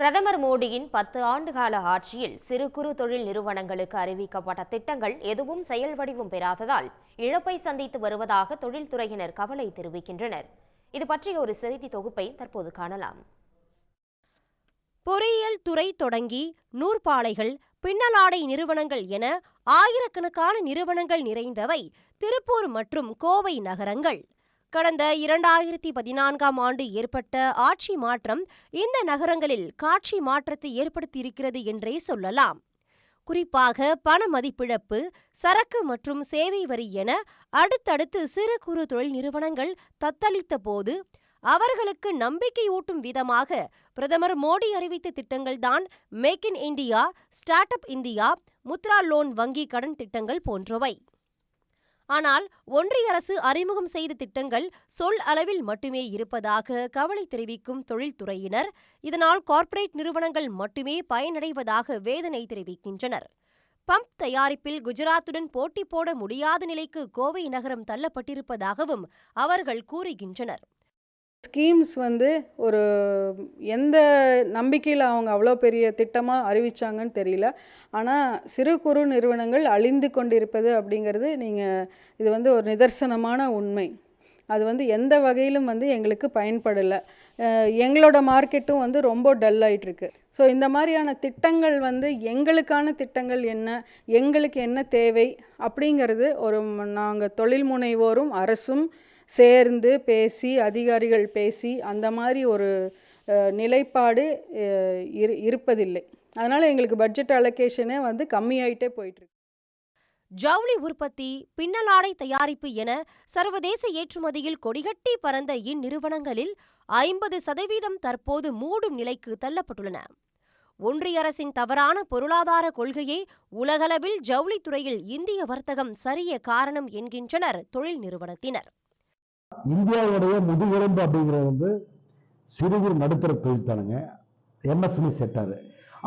பிரதமர் மோடியின் பத்து ஆண்டுகால ஆட்சியில் சிறு குறு தொழில் நிறுவனங்களுக்கு அறிவிக்கப்பட்ட திட்டங்கள் எதுவும் செயல் வடிவம் பெறாததால் இழப்பை சந்தித்து வருவதாக தொழில்துறையினர் கவலை தெரிவிக்கின்றனர். இது பற்றிய ஒரு செய்தி தொகுப்பை தற்போது காணலாம். பொறியியல் துறை தொடங்கி நூற்பாலைகள் பின்னலாடை நிறுவனங்கள் என ஆயிரக்கணக்கான நிறுவனங்கள் நிறைந்தவை திருப்பூர் மற்றும் கோவை நகரங்கள். கடந்த இரண்டாயிரத்தி பதினான்காம் ஆண்டு ஏற்பட்ட ஆட்சி மாற்றம் இந்த நகரங்களில் காட்சி மாற்றத்தை ஏற்படுத்தியிருக்கிறது என்றே சொல்லலாம். குறிப்பாக பண மதிப்பிழப்பு சரக்கு மற்றும் சேவை வரி என அடுத்தடுத்து சிறு குறு தொழில் நிறுவனங்கள் தத்தளித்த போது அவர்களுக்கு நம்பிக்கையூட்டும் விதமாக பிரதமர் மோடி அறிவித்த திட்டங்கள்தான் make in India start up India Mudra loan வங்கி கடன் திட்டங்கள் போன்றவை. ஆனால் ஒன்றிய அரசு அறிமுகம் செய்த திட்டங்கள் சொல் அளவில் மட்டுமே இருப்பதாக கவலை தெரிவிக்கும் தொழில்துறையினர். இதனால் கார்ப்பரேட் நிறுவனங்கள் மட்டுமே பயனடைவதாக வேதனை தெரிவிக்கின்றனர். பம்ப் தயாரிப்பில் குஜராத்துடன் போட்டி போட முடியாத நிலைக்கு கோவை நகரம் தள்ளப்பட்டிருப்பதாகவும் அவர்கள் கூறுகின்றனர். ஸ்கீம்ஸ் வந்து ஒரு எந்த நம்பிக்கையில் அவங்க அவ்வளோ பெரிய திட்டமாக அறிவிச்சாங்கன்னு தெரியல. ஆனால் சிறு குறு நிறுவனங்கள் அழிந்து கொண்டிருப்பது அப்படிங்கிறது நீங்கள் இது வந்து ஒரு நிதர்சனமான உண்மை. அது வந்து எந்த வகையிலும் வந்து எங்களுக்கு பயன்படலை. எங்களோட மார்க்கெட்டும் வந்து ரொம்ப டல் ஆயிட்டிருக்கு. ஸோ இந்த மாதிரியான திட்டங்கள் வந்து எங்களுக்கான திட்டங்கள் என்ன எங்களுக்கு என்ன தேவை அப்படிங்கிறது ஒரு நாங்கள் தொழில் முனைவோரும் அரசும் சேர்ந்து பேசி அதிகாரிகள் பேசி அந்த மாதிரி ஒரு நிலைப்பாடு இரு இருப்பதில்லை. அதனால் எங்களுக்கு பட்ஜெட் அலோகேஷனே வந்து கம்மியாயிட்டே போயிட்டுருக்கு ஜவுளி உற்பத்தி பின்னலாடை தயாரிப்பு என சர்வதேச ஏற்றுமதியில் கொடிகட்டி பறந்த இந்நிறுவனங்களில் ஐம்பது சதவீதம் தற்போது மூடும் நிலைக்கு தள்ளப்பட்டுள்ளன. ஒன்றிய அரசின் தவறான பொருளாதார கொள்கையே உலகளவில் ஜவுளித்துறையில் இந்திய வர்த்தகம் சரிய காரணம் என்கின்றனர் தொழில் நிறுவனத்தினர். இந்தியாவுடைய முதுகெலும்பு அப்படிங்கிறது வந்து சிறு குறு நடுத்தர தொழில் தானுங்க. எம்எஸ்எம்இ செக்டார்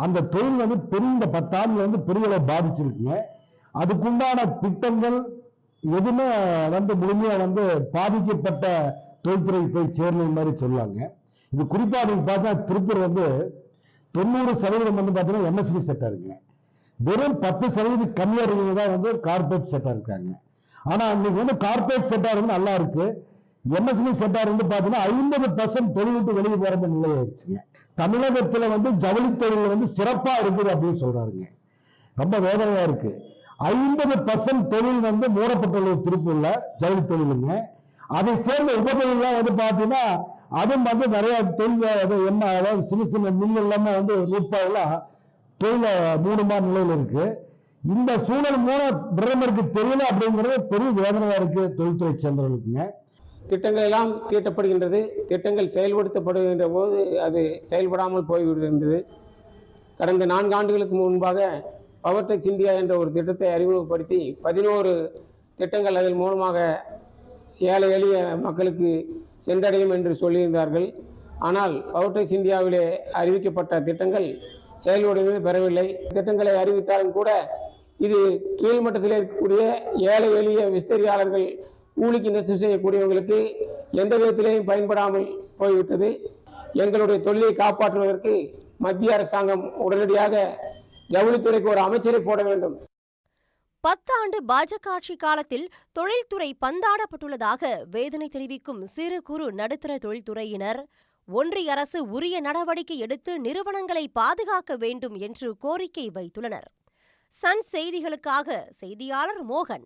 அந்த தொழில் வந்து பெரிய இந்த வந்து பெரிய அளவு பாதிச்சிருக்குங்க. அதுக்குண்டான திட்டங்கள் எதுவுமே வந்து முழுமையா வந்து பாதிக்கப்பட்ட தொழில்துறை போய் சேரல மாதிரி சொல்லாங்க. இது குறிப்பா நீங்க பார்த்தா திருப்பூர் வந்து தொண்ணூறு சதவீதம் வந்து பார்த்தீங்கன்னா எம்எஸ்பி செக்டாருங்க வெறும் பத்து சதவீதம் கம்மியா இருக்கிறது தான் வந்து கார்பரேட் செக்டார் இருக்காங்க. ஆனா இன்னைக்கு வந்து கார்பரேட் செக்டார் வந்து நல்லா இருக்கு. எம்எஸ்பி செக்டார் வந்து பாத்தீங்கன்னா ஐம்பது பர்சன்ட் தொழில் விட்டு வெளியே போற நிலை தமிழகத்துல வந்து ஜவுளி தொழில் வந்து சிறப்பா இருக்குது அப்படின்னு சொல்றாருங்க. ரொம்ப வேதனையா இருக்கு. ஐம்பது பர்சன்ட் தொழில் வந்து மூடப்பட்டுள்ள திருப்பூர்ல ஜவுளி தொழிலுங்க. அதை சேர்ந்த உபதொழிலாம் வந்து பாத்தீங்கன்னா அதுவும் வந்து நிறைய தொழில் என்ன அதாவது சின்ன சின்ன மில் எல்லாமே வந்து நூற்பாவெல்லாம் தொழில மூடுமா நிலையில இருக்கு. இந்த சூழல் மூலம் பிரதமருக்கு தெரியல அப்படிங்கிறது பெரிய வேதனையா இருக்கு தொழில்துறை சேர்ந்தவர்களுக்குங்க. திட்டங்கள் எல்லாம் தீட்டப்படுகின்றது. திட்டங்கள் செயல்படுத்தப்படுகின்ற போது அது செயல்படாமல் போய்விடுகின்றது. கடந்த நான்கு ஆண்டுகளுக்கு முன்பாக பவர்டெக்ஸ் இந்தியா என்ற ஒரு திட்டத்தை அறிமுகப்படுத்தி பதினோரு திட்டங்கள் அதன் மூலமாக ஏழை எளிய மக்களுக்கு சென்றடையும் என்று சொல்லியிருந்தார்கள். ஆனால் பவர்டெக்ஸ் இந்தியாவிலே அறிவிக்கப்பட்ட திட்டங்கள் செயல்வடிவே பெறவில்லை. திட்டங்களை அறிவித்தாலும் கூட இது கீழ்மட்டத்தில் இருக்கக்கூடிய ஏழை எளிய விஸ்தரியாளர்கள் கூலிக்கு நெசவு செய்யக்கூடியவங்களுக்கு எந்த விதத்திலேயும் பயன்படாமல் போய்விட்டது. எங்களுடைய தொழிலை காப்பாற்றுவதற்கு மத்திய அரசாங்கம் உடனடியாக ஜவுளித்துறைக்கு ஒரு அமைச்சரை போட வேண்டும். பத்தாண்டு பாஜக ஆட்சி காலத்தில் தொழில்துறை பந்தாடப்பட்டுள்ளதாக வேதனை தெரிவிக்கும் சிறு குறு நடுத்தர தொழில்துறையினர் ஒன்றிய அரசு உரிய நடவடிக்கை எடுத்து நிறுவனங்களை பாதுகாக்க வேண்டும் என்று கோரிக்கை வைத்துள்ளனர். சன் செய்திகளுக்காக செய்தியாளர் மோகன்.